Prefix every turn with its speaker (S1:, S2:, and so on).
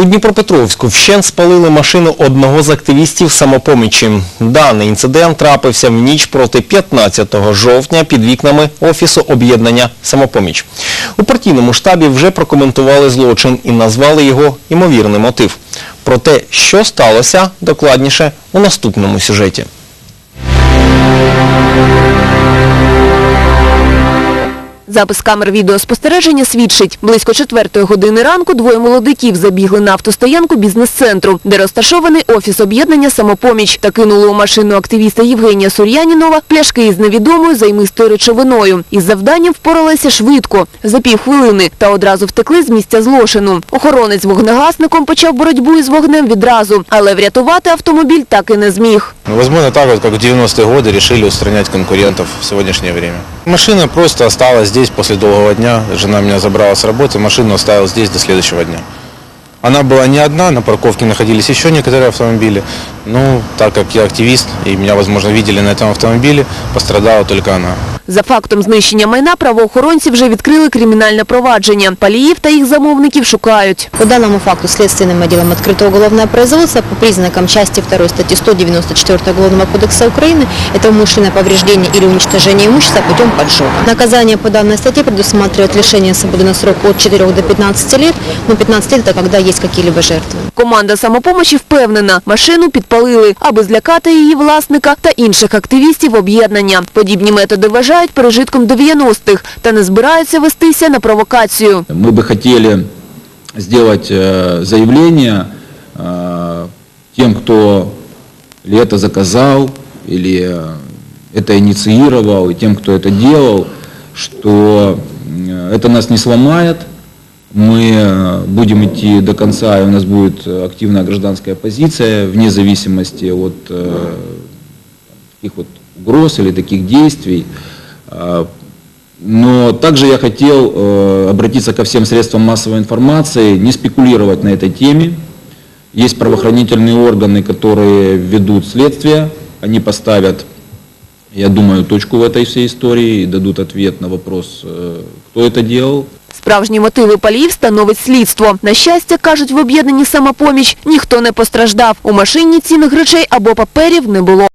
S1: У Дніпропетровську вщент спалили машину одного з активістів самопомічі. Даний інцидент трапився в ніч проти 15 жовтня під вікнами Офісу об'єднання «Самопоміч». У партійному штабі вже прокоментували злочин і назвали його імовірний мотив. Про те, що сталося, докладніше у наступному сюжеті.
S2: Запис камер відеоспостереження свідчить. Близько четвертої години ранку двоє молодиків забігли на автостоянку бізнес-центру, де розташований офіс об'єднання «Самопоміч» та кинули у машину активіста Євгенія Сур'янінова пляшки із невідомою займистою речовиною. Із завданням впоралися швидко, за півхвилини, та одразу втекли з місця злочину. Охоронець вогнегасником почав боротьбу із вогнем відразу, але врятувати автомобіль так і не зміг.
S3: Возможно, так как в 90-е годы решили устранять конкурентов в сегодняшнее время. Машина просто осталась здесь после долгого дня. Жена меня забрала с работы, машину оставил здесь до следующего дня. Она была не одна, на парковке находились еще некоторые автомобили. Ну, так как я активист, и меня, возможно, видели на этом автомобиле, пострадала только она.
S2: За фактом знищення майна правоохоронці вже відкрили кримінальне провадження. Паліїв та їх замовників шукають.
S4: По данному факту следственным отделом открыто уголовное производство по признакам части 2 статьи 194 Уголовного кодекса Украины. Это умышленное повреждение или уничтожение имущества путем поджога. Наказание по данной статье предусматривает лишение свободы на срок от 4 до 15 лет. Но 15 лет это когда есть какие-либо жертвы.
S2: Команда самопомочі впевнена, машину підпалили, аби злякати її власника та інших активістів об'єднання. Подібні методи вважають пережитком 90-х та не збираються вестися на провокацію.
S5: Мы бы хотели сделать э, заявление э, тем, кто или это заказал, или э, это инициировал, и тем, кто это делал, что э, это нас не сломает, мы э, будем идти до конца, и у нас будет э, активная гражданская позиция, вне зависимости от э, таких вот угроз или таких действий. А, Но также я хотел э, обратиться ко всем средствам массовой информации, не спекулировать на этой теме. Есть правоохранительные органы, которые ведут следствие, они поставят, я думаю, точку в этой всей истории и дадут ответ на вопрос, э, кто это делал.
S2: Справжні мотиви паліїв становить слідство. На щастя, кажуть в об'єднанні самопоміч, ніхто не постраждав. У машині цінних речей або паперів не було.